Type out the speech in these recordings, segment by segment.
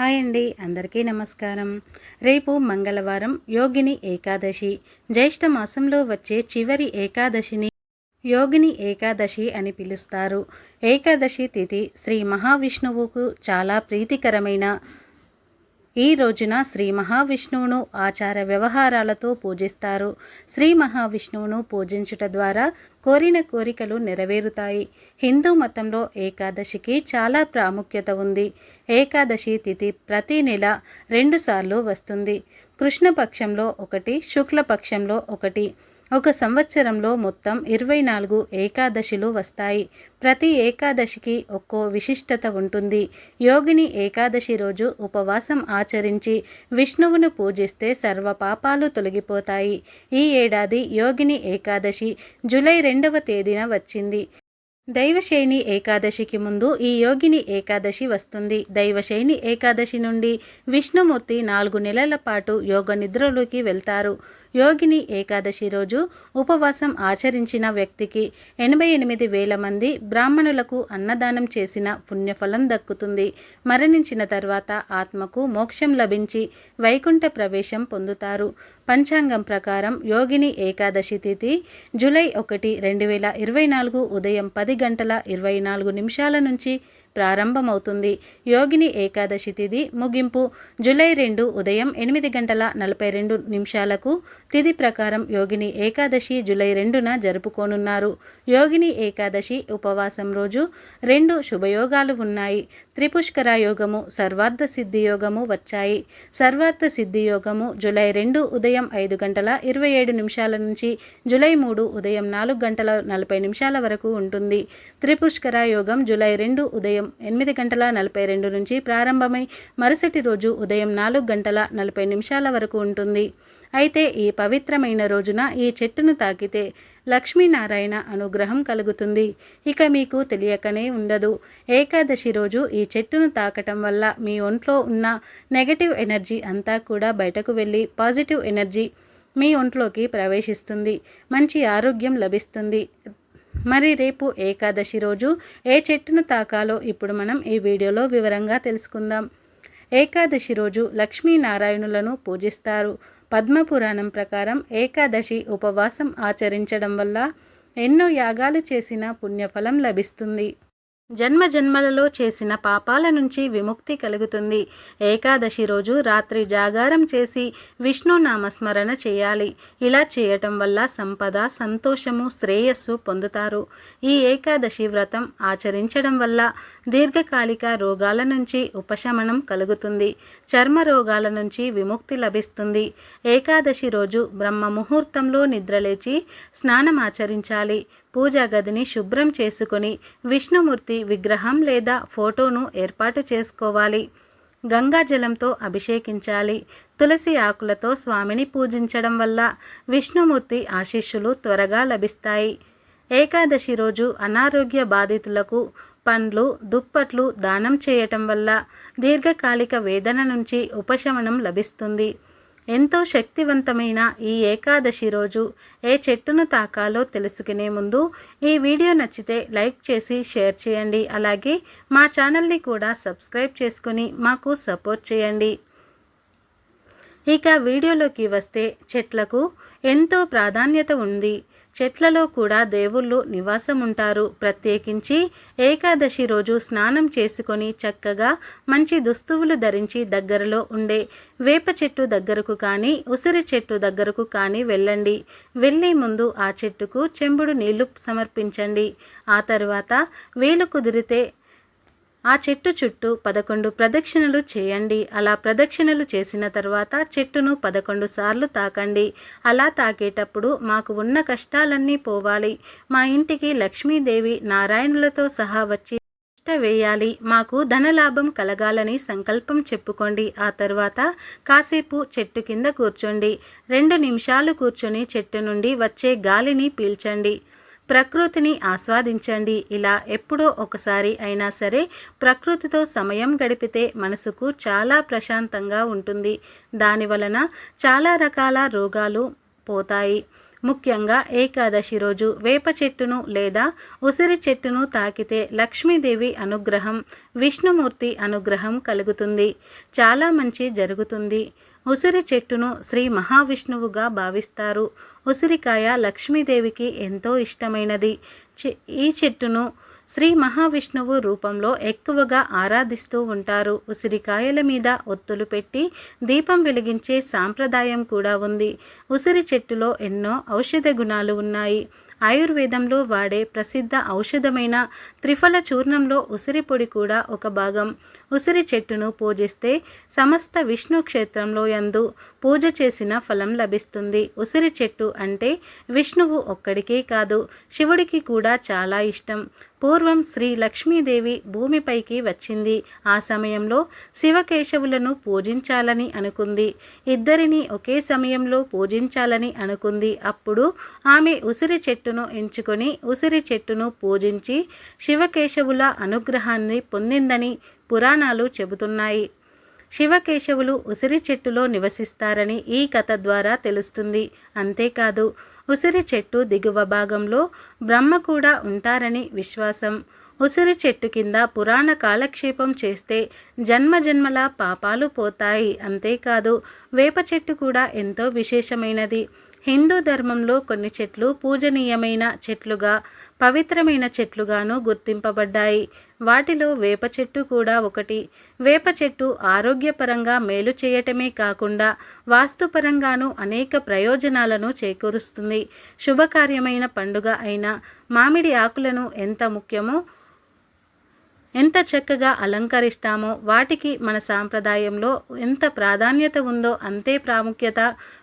Hi అండి అందరికీ నమస్కారం. రేపు మంగళవారం యోగిని ఏకాదశి. జ్యేష్ఠ మాసంలో వచ్చే చివరి ఏకాదశిని యోగిని ఏకాదశి అని పిలుస్తారు. ఏకాదశి తిథి శ్రీ మహావిష్ణువుకు చాలా ప్రీతికరమైన ఈ రోజున శ్రీ మహావిష్ణువును ఆచార వ్యవహారాలతో పూజిస్తారు. శ్రీ మహావిష్ణువును పూజించుట ద్వారా కోరిన కోరికలు నెరవేరుతాయి. హిందూ మతంలో ఏకాదశికి చాలా ప్రాముఖ్యత ఉంది. ఏకాదశి తిథి ప్రతి నెల రెండుసార్లు వస్తుంది. కృష్ణపక్షంలో ఒకటి శుక్లపక్షంలో ఒకటి ఒక సంవత్సరంలో మొత్తం ఇరవై నాలుగు ఏకాదశిలు వస్తాయి. ప్రతి ఏకాదశికి ఒక్కో విశిష్టత ఉంటుంది. యోగిని ఏకాదశి రోజు ఉపవాసం ఆచరించి విష్ణువును పూజిస్తే సర్వ పాపాలు తొలగిపోతాయి. ఈ ఏడాది యోగిని ఏకాదశి జూలై రెండవ తేదీన వచ్చింది. దైవశైని ఏకాదశికి ముందు ఈ యోగిని ఏకాదశి వస్తుంది. దైవశైని ఏకాదశి నుండి విష్ణుమూర్తి నాలుగు నెలల పాటు యోగ నిద్రలోకి వెళ్తారు. యోగిని ఏకాదశి రోజు ఉపవాసం ఆచరించిన వ్యక్తికి ఎనభై ఎనిమిది వేల మంది బ్రాహ్మణులకు అన్నదానం చేసిన పుణ్యఫలం దక్కుతుంది. మరణించిన తర్వాత ఆత్మకు మోక్షం లభించి వైకుంఠ ప్రవేశం పొందుతారు. పంచాంగం ప్రకారం యోగిని ఏకాదశి తిథి జూలై ఒకటి రెండు వేల ఇరవై నాలుగు ఉదయం పది గంటల ఇరవై నాలుగు నిమిషాల నుంచి ప్రారంభమవుతుంది. యోగిని ఏకాదశి తిథి ముగింపు. జూలై రెండు ఉదయం ఎనిమిది గంటల నలభై రెండు నిమిషాలకు తిథి ప్రకారం యోగిని ఏకాదశి జూలై రెండున జరుపుకోనున్నారు. యోగిని ఏకాదశి ఉపవాసం రోజు రెండు శుభయోగాలు ఉన్నాయి. త్రిపుష్కర యోగము సర్వార్థ సిద్ధి యోగము వచ్చాయి. సర్వార్థ సిద్ధి యోగము జూలై రెండు ఉదయం ఐదు గంటల ఇరవై ఏడు నిమిషాల నుంచి జూలై మూడు ఉదయం నాలుగు గంటల నలభై నిమిషాల వరకు ఉంటుంది. త్రిపుష్కర యోగం జూలై రెండు ఉదయం ఎనిమిది గంటల నలభై రెండు నుంచి ప్రారంభమై మరుసటి రోజు ఉదయం నాలుగు గంటల నలభై నిమిషాల వరకు ఉంటుంది. అయితే ఈ పవిత్రమైన రోజున ఈ చెట్టును తాకితే లక్ష్మీనారాయణ అనుగ్రహం కలుగుతుంది. ఇక మీకు తెలియకనే ఉండదు. ఏకాదశి రోజు ఈ చెట్టును తాకటం వల్ల మీ ఒంట్లో ఉన్న నెగటివ్ ఎనర్జీ అంతా కూడా బయటకు వెళ్ళి పాజిటివ్ ఎనర్జీ మీ ఒంట్లోకి ప్రవేశిస్తుంది. మంచి ఆరోగ్యం లభిస్తుంది. మరి రేపు ఏకాదశి రోజు ఏ చెట్టును తాకాలో ఇప్పుడు మనం ఈ వీడియోలో వివరంగా తెలుసుకుందాం. ఏకాదశి రోజు లక్ష్మీనారాయణులను పూజిస్తారు. పద్మపురాణం ప్రకారం ఏకాదశి ఉపవాసం ఆచరించడం వల్ల ఎన్నో యాగాలు చేసిన పుణ్యఫలం లభిస్తుంది. జన్మ జన్మలలో చేసిన పాపాల నుంచి విముక్తి కలుగుతుంది. ఏకాదశి రోజు రాత్రి జాగారం చేసి విష్ణు నామస్మరణ చేయాలి. ఇలా చేయటం వల్ల సంపద సంతోషము శ్రేయస్సు పొందుతారు. ఈ ఏకాదశి వ్రతం ఆచరించడం వల్ల దీర్ఘకాలిక రోగాల నుంచి ఉపశమనం కలుగుతుంది. చర్మ రోగాల నుంచి విముక్తి లభిస్తుంది. ఏకాదశి రోజు బ్రహ్మ ముహూర్తంలో నిద్రలేచి స్నానం ఆచరించాలి. పూజా గదిని శుభ్రం చేసుకొని విష్ణుమూర్తి విగ్రహం లేదా ఫోటోను ఏర్పాటు చేసుకోవాలి. గంగా జలంతో అభిషేకించాలి. తులసి ఆకులతో స్వామిని పూజించడం వల్ల విష్ణుమూర్తి ఆశీస్సులు త్వరగా లభిస్తాయి. ఏకాదశి రోజు అనారోగ్య బాధితులకు పండ్లు దుప్పట్లు దానం చేయటం వల్ల దీర్ఘకాలిక వేదన నుంచి ఉపశమనం లభిస్తుంది. ఎంతో శక్తివంతమైన ఈ ఏకాదశి రోజు ఏ చెట్టును తాకాలో తెలుసుకునే ముందు ఈ వీడియో నచ్చితే లైక్ చేసి షేర్ చేయండి. అలాగే మా ఛానల్ని కూడా సబ్స్క్రైబ్ చేసుకొని మాకు సపోర్ట్ చేయండి. ఇక వీడియోలోకి వస్తే చెట్లకు ఎంతో ప్రాధాన్యత ఉంది. చెట్లలో కూడా దేవుళ్ళు నివాసం ఉంటారు ప్రత్యేకించి ఏకాదశి రోజు స్నానం చేసుకొని చక్కగా మంచి దుస్తువులు ధరించి దగ్గరలో ఉండే వేప చెట్టు దగ్గరకు కానీ ఉసిరి చెట్టు దగ్గరకు కానీ వెళ్ళండి. వెళ్ళే ముందు ఆ చెట్టుకు చెంబుడు నీళ్ళు సమర్పించండి. ఆ తర్వాత వీలు కుదిరితే ఆ చెట్టు చుట్టూ పదకొండు ప్రదక్షిణలు చేయండి. అలా ప్రదక్షిణలు చేసిన తర్వాత చెట్టును పదకొండు సార్లు తాకండి. అలా తాకేటప్పుడు మాకు ఉన్న కష్టాలన్నీ పోవాలి. మా ఇంటికి లక్ష్మీదేవి నారాయణులతో సహా వచ్చి వేయాలి. మాకు ధనలాభం కలగాలని సంకల్పం చెప్పుకోండి. ఆ తర్వాత కాసేపు చెట్టు కింద కూర్చోండి. రెండు నిమిషాలు కూర్చొని చెట్టు నుండి వచ్చే గాలిని పీల్చండి. ప్రకృతిని ఆస్వాదించండి. ఇలా ఎప్పుడో ఒకసారి అయినా సరే ప్రకృతితో సమయం గడిపితే మనసుకు చాలా ప్రశాంతంగా ఉంటుంది. దాని వలన చాలా రకాల రోగాలు పోతాయి. ముఖ్యంగా ఏకాదశి రోజు వేప చెట్టును లేదా ఉసిరి చెట్టును తాకితే లక్ష్మీదేవి అనుగ్రహం విష్ణుమూర్తి అనుగ్రహం కలుగుతుంది. చాలా మంచి జరుగుతుంది. ఉసిరి చెట్టును శ్రీ మహావిష్ణువుగా భావిస్తారు. ఉసిరికాయ లక్ష్మీదేవికి ఎంతో ఇష్టమైనది. చె- ఈ చెట్టును శ్రీ మహావిష్ణువు రూపంలో ఎక్కువగా ఆరాధిస్తూ ఉంటారు. ఉసిరికాయల మీద ఒత్తులు పెట్టి దీపం వెలిగించే సాంప్రదాయం కూడా ఉంది. ఉసిరి చెట్టులో ఎన్నో ఔషధ గుణాలు ఉన్నాయి. ఆయుర్వేదంలో వాడే ప్రసిద్ధ ఔషధమైన త్రిఫల చూర్ణంలో ఉసిరి పొడి కూడా ఒక భాగం. ఉసిరి చెట్టును పూజిస్తే సమస్త విష్ణు క్షేత్రంలో యందు పూజ చేసిన ఫలం లభిస్తుంది. ఉసిరి చెట్టు అంటే విష్ణువు ఒక్కడికే కాదు శివుడికి కూడా చాలా ఇష్టం. పూర్వం శ్రీ లక్ష్మీదేవి భూమిపైకి వచ్చింది. ఆ సమయంలో శివకేశవులను పూజించాలని అనుకుంది. ఇద్దరిని ఒకే సమయంలో పూజించాలని అనుకుంది. అప్పుడు ఆమె ఉసిరి చెట్టును ఎంచుకొని ఉసిరి చెట్టును పూజించి శివకేశవుల అనుగ్రహాన్ని పొందిందని పురాణాలు చెబుతున్నాయి. శివకేశవులు ఉసిరి చెట్టులో నివసిస్తారని ఈ కథ ద్వారా తెలుస్తుంది. అంతేకాదు ఉసిరి చెట్టు దిగువ భాగంలో బ్రహ్మ కూడా ఉంటారని విశ్వాసం. ఉసిరి చెట్టు కింద పురాణ కాలక్షేపం చేస్తే జన్మ జన్మల పాపాలు పోతాయి. అంతేకాదు వేప చెట్టు కూడా ఎంతో విశేషమైనది. హిందూ ధర్మంలో కొన్ని చెట్లు పూజనీయమైన చెట్లుగా పవిత్రమైన చెట్లుగాను గుర్తింపబడ్డాయి. వాటిలో వేప చెట్టు కూడా ఒకటి. వేప చెట్టు ఆరోగ్యపరంగా మేలు చేయటమే కాకుండా వాస్తుపరంగానూ అనేక ప్రయోజనాలను చేకూరుస్తుంది. శుభకార్యమైన పండుగ అయిన మామిడి ఆకులను ఎంత ముఖ్యమో ఎంత చక్కగా అలంకరిస్తామో వాటికి మన సాంప్రదాయంలో ఎంత ప్రాధాన్యత ఉందో అంతే ప్రాముఖ్యత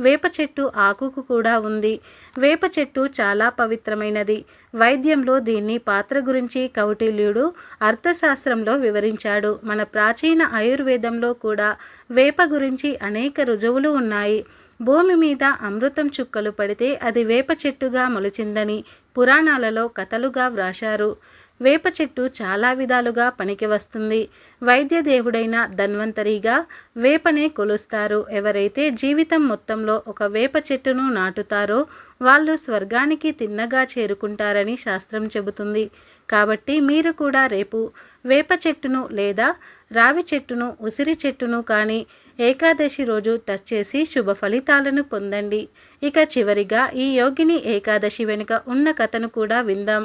వేప చెట్టు ఆకుకు కూడా ఉంది. వేప చెట్టు చాలా పవిత్రమైనది. వైద్యంలో దీన్ని పాత్ర గురించి కౌటిల్యుడు అర్థశాస్త్రంలో వివరించాడు. మన ప్రాచీన ఆయుర్వేదంలో కూడా వేప గురించి అనేక రుజువులు ఉన్నాయి. భూమి మీద అమృతం చుక్కలు పడితే అది వేప చెట్టుగా మొలిచిందని పురాణాలలో కథలుగా వ్రాశారు. వేప చెట్టు చాలా విధాలుగా పనికి వస్తుంది. వైద్య దేవుడైన ధన్వంతరిగా వేపనే కొలుస్తారు. ఎవరైతే జీవితం మొత్తంలో ఒక వేప చెట్టును నాటుతారో వాళ్ళు స్వర్గానికి తిన్నగా చేరుకుంటారని శాస్త్రం చెబుతుంది. కాబట్టి మీరు కూడా రేపు వేప చెట్టును లేదా రావి చెట్టును ఉసిరి చెట్టును కానీ ఏకాదశి రోజు టచ్ చేసి శుభ ఫలితాలను పొందండి. ఇక చివరిగా ఈ యోగిని ఏకాదశి వెనుక ఉన్న కథను కూడా విందాం.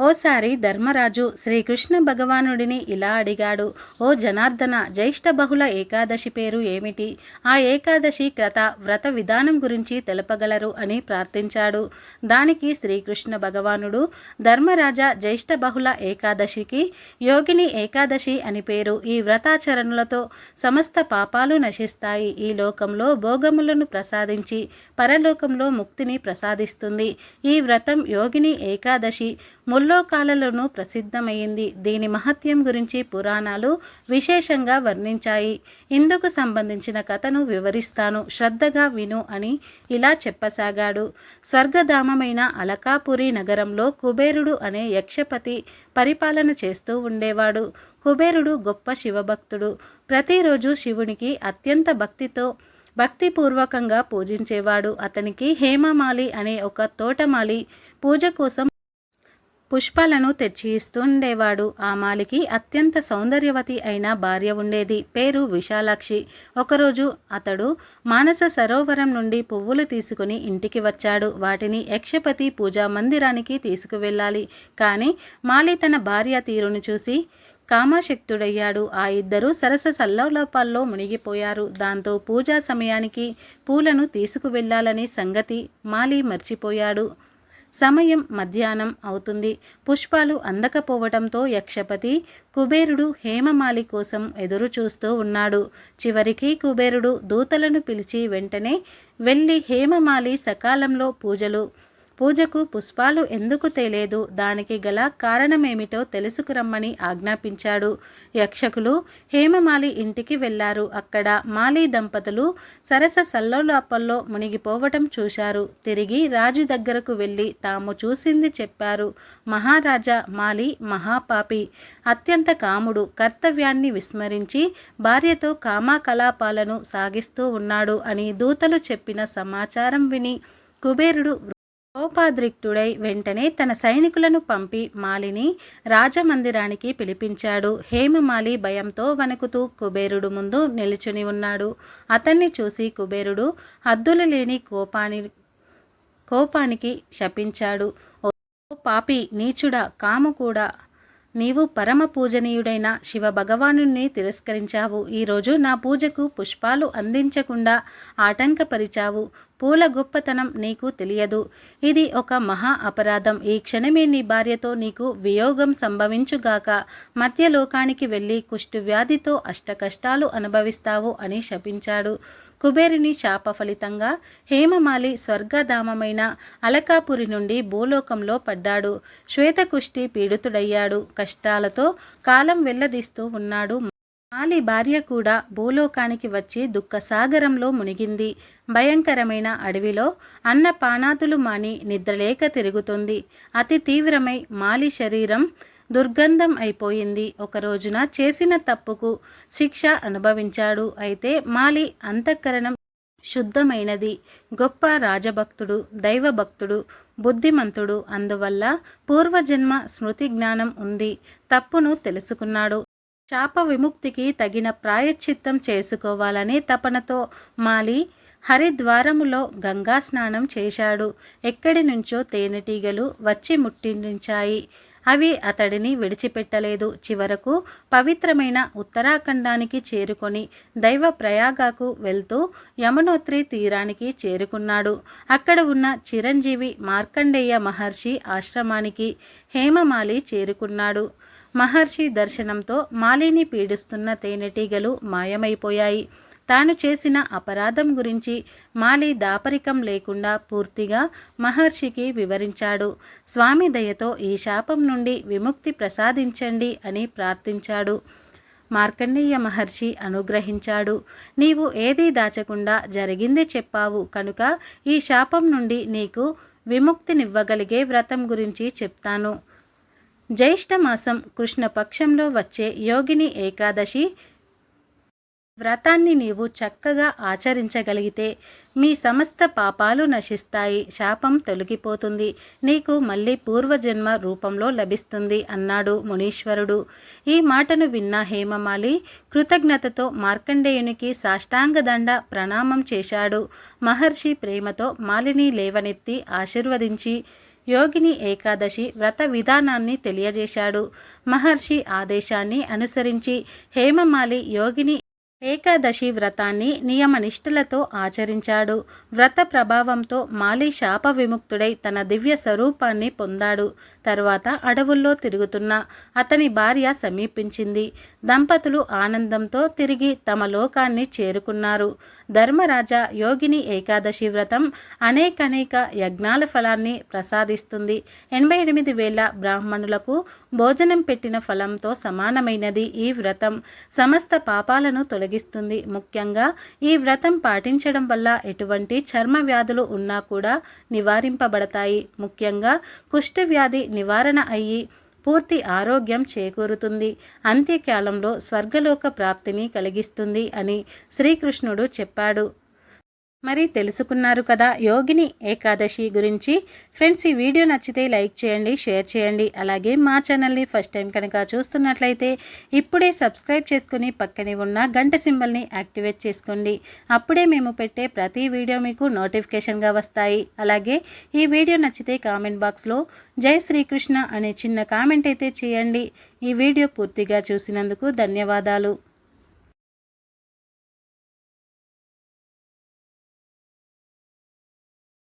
ఓసారి ధర్మరాజు శ్రీకృష్ణ భగవానుడిని ఇలా అడిగాడు ఓ జనార్దన జ్యేష్ఠ బహుళ ఏకాదశి పేరు ఏమిటి? ఆ ఏకాదశి కథ వ్రత విధానం గురించి తెలపగలరు అని ప్రార్థించాడు. దానికి శ్రీకృష్ణ భగవానుడు ధర్మరాజా జ్యేష్ఠ బహుళ ఏకాదశికి యోగిని ఏకాదశి అని పేరు. ఈ వ్రతాచరణలతో సమస్త పాపాలు నశిస్తాయి. ఈ లోకంలో భోగములను ప్రసాదించి పరలోకంలో ముక్తిని ప్రసాదిస్తుంది. ఈ వ్రతం యోగిని ఏకాదశి ముల్లోకాలలోనూ ప్రసిద్ధమైంది. దీని మహత్యం గురించి పురాణాలు విశేషంగా వర్ణించాయి. ఇందుకు సంబంధించిన కథను వివరిస్తాను. శ్రద్ధగా విను అని ఇలా చెప్పసాగాడు. స్వర్గధామమైన అలకాపురి నగరంలో కుబేరుడు అనే యక్షపతి పరిపాలన చేస్తూ ఉండేవాడు. కుబేరుడు గొప్ప శివభక్తుడు. ప్రతిరోజు శివునికి అత్యంత భక్తితో భక్తిపూర్వకంగా పూజించేవాడు. అతనికి హేమమాలి అనే ఒక తోటమాలి పూజ కోసం పుష్పాలను తెచ్చి ఇస్తుండేవాడు ఆ మాలికి అత్యంత సౌందర్యవతి అయిన భార్య ఉండేది. పేరు విశాలాక్షి. ఒకరోజు అతడు మానస సరోవరం నుండి పువ్వులు తీసుకుని ఇంటికి వచ్చాడు. వాటిని యక్షపతి పూజా మందిరానికి తీసుకువెళ్ళాలి. కానీ మాలి తన భార్య తీరును చూసి కామాశక్తుడయ్యాడు. ఆ ఇద్దరు సరస సల్లోలోపాల్లో మునిగిపోయారు. దాంతో పూజా సమయానికి పూలను తీసుకువెళ్ళాలని సంగతి మాలి మర్చిపోయాడు. సమయం మధ్యాహ్నం అవుతుంది. పుష్పాలు అందకపోవటంతో యక్షపతి కుబేరుడు హేమమాలి కోసం ఎదురు చూస్తూ ఉన్నాడు. చివరికి కుబేరుడు దూతలను పిలిచి వెంటనే వెళ్ళి హేమమాలి సకాలంలో పూజలు పూజకు పుష్పాలు ఎందుకు తేలేదు? దానికి గల కారణమేమిటో తెలుసుకురమ్మని ఆజ్ఞాపించాడు. యక్షకులు హేమమాలి ఇంటికి వెళ్ళారు. అక్కడ మాలి దంపతులు సరస సల్లోలాపల్లో మునిగిపోవటం చూశారు. తిరిగి రాజు దగ్గరకు వెళ్ళి తాము చూసింది చెప్పారు. మహారాజా మాలి మహాపాపి. అత్యంత కాముడు కర్తవ్యాన్ని విస్మరించి భార్యతో కామాకలాపాలను సాగిస్తూ ఉన్నాడు అని దూతలు చెప్పిన సమాచారం విని కుబేరుడు కోపాద్రిక్తుడై వెంటనే తన సైనికులను పంపి మాలిని రాజమందిరానికి పిలిపించాడు. హేమమాలి భయంతో వణుకుతూ కుబేరుడు ముందు నిలుచుని ఉన్నాడు. అతన్ని చూసి కుబేరుడు హద్దులు లేని కోపాని కోపానికి శపించాడు. ఓ పాపి నీచుడా కాము కూడా నీవు పరమ పూజనీయుడైన శివ భగవాను తిరస్కరించావు ఈరోజు నా పూజకు పుష్పాలు అందించకుండా ఆటంకపరిచావు. పూల గొప్పతనం నీకు తెలియదు. ఇది ఒక మహా అపరాధం. ఈ క్షణమే నీ భార్యతో నీకు వియోగం సంభవించుగాక మధ్యలోకానికి వెళ్ళి కుష్ఠవ్యాధితో అష్టకష్టాలు అనుభవిస్తావు అని శపించాడు. కుబేరుని శాప ఫలితంగా హేమమాలి స్వర్గధామమైన అలకాపురి నుండి భూలోకంలో పడ్డాడు. శ్వేతకుష్టి పీడితుడయ్యాడు. కష్టాలతో కాలం వెల్లదీస్తూ ఉన్నాడు. మాలి భార్య కూడా భూలోకానికి వచ్చి దుఃఖసాగరంలో మునిగింది. భయంకరమైన అడవిలో అన్న పానాతులు మాని నిద్రలేక తిరుగుతుంది. అతి తీవ్రమై మాలి శరీరం దుర్గంధం అయిపోయింది. ఒక రోజున చేసిన తప్పుకు శిక్ష అనుభవించాడు. అయితే మాలి అంతఃకరణం శుద్ధమైనది. గొప్ప రాజభక్తుడు దైవభక్తుడు బుద్ధిమంతుడు. అందువల్ల పూర్వజన్మ స్మృతి జ్ఞానం ఉంది. తప్పును తెలుసుకున్నాడు. శాప విముక్తికి తగిన ప్రాయశ్చిత్తం చేసుకోవాలనే తపనతో మాలి హరిద్వారములో గంగా స్నానం చేశాడు. ఎక్కడి నుంచో తేనెటీగలు వచ్చి ముట్టించాయి. అవి అతడిని విడిచిపెట్టలేదు. చివరకు పవిత్రమైన ఉత్తరాఖండానికి చేరుకొని దైవ ప్రయాగాకు వెళ్తూ యమునోత్రి తీరానికి చేరుకున్నాడు. అక్కడ ఉన్న చిరంజీవి మార్కండేయ మహర్షి ఆశ్రమానికి హేమమాలి చేరుకున్నాడు. మహర్షి దర్శనంతో మాలిని పీడిస్తున్న తేనెటీగలు మాయమైపోయాయి. తాను చేసిన అపరాధం గురించి మాలి దాపరికం లేకుండా పూర్తిగా మహర్షికి వివరించాడు. స్వామి దయతో ఈ శాపం నుండి విముక్తి ప్రసాదించండి అని ప్రార్థించాడు. మార్కండేయ మహర్షి అనుగ్రహించాడు. నీవు ఏదీ దాచకుండా జరిగింది చెప్పావు కనుక ఈ శాపం నుండి నీకు విముక్తినివ్వగలిగే వ్రతం గురించి చెప్తాను. జ్యేష్ఠమాసం కృష్ణపక్షంలో వచ్చే యోగిని ఏకాదశి వ్రతాన్ని నీవు చక్కగా ఆచరించగలిగితే మీ సమస్త పాపాలు నశిస్తాయి శాపం తొలగిపోతుంది నీకు మళ్ళీ పూర్వజన్మ రూపంలో లభిస్తుంది అన్నాడు మునీశ్వరుడు. ఈ మాటను విన్న హేమమాలి కృతజ్ఞతతో మార్కండేయునికి సాష్టాంగదండ ప్రణామం చేశాడు. మహర్షి ప్రేమతో మాలిని లేవనెత్తి ఆశీర్వదించి యోగిని ఏకాదశి వ్రత విధానాన్ని తెలియజేశాడు. మహర్షి ఆదేశాన్ని అనుసరించి హేమమాలి యోగిని ఏకాదశి వ్రతాన్ని నియమనిష్ఠులతో ఆచరించాడు. వ్రత ప్రభావంతో మాలి శాప విముక్తుడై తన దివ్య స్వరూపాన్ని పొందాడు. తరువాత అడవుల్లో తిరుగుతున్న అతని భార్య సమీపించింది. దంపతులు ఆనందంతో తిరిగి తమ లోకాన్ని చేరుకున్నారు. ధర్మరాజా యోగిని ఏకాదశి వ్రతం అనేకనేక యజ్ఞాల ఫలాన్ని ప్రసాదిస్తుంది. ఎనభై ఎనిమిది వేల బ్రాహ్మణులకు భోజనం పెట్టిన ఫలంతో సమానమైనది ఈ వ్రతం. సమస్త పాపాలను తొలగి తొలగిస్తుంది ముఖ్యంగా ఈ వ్రతం పాటించడం వల్ల ఎటువంటి చర్మ వ్యాధులు ఉన్నా కూడా నివారింపబడతాయి. ముఖ్యంగా కుష్ఠవ్యాధి నివారణ అయ్యి పూర్తి ఆరోగ్యం చేకూరుతుంది. అంత్యకాలంలో స్వర్గలోక ప్రాప్తిని కలిగిస్తుంది అని శ్రీకృష్ణుడు చెప్పాడు. మరి తెలుసుకున్నారు కదా యోగిని ఏకాదశి గురించి. ఫ్రెండ్స్ ఈ వీడియో నచ్చితే లైక్ చేయండి షేర్ చేయండి. అలాగే మా ఛానల్ని ఫస్ట్ టైం కనుక చూస్తున్నట్లయితే ఇప్పుడే సబ్స్క్రైబ్ చేసుకుని పక్కనే ఉన్న గంట సింబల్ని యాక్టివేట్ చేసుకోండి. అప్పుడే మేము పెట్టే ప్రతి వీడియో మీకు నోటిఫికేషన్గా వస్తాయి. అలాగే ఈ వీడియో నచ్చితే కామెంట్ బాక్స్లో జై శ్రీకృష్ణ అనే చిన్న కామెంట్ అయితే చేయండి. ఈ వీడియో పూర్తిగా చూసినందుకు ధన్యవాదాలు.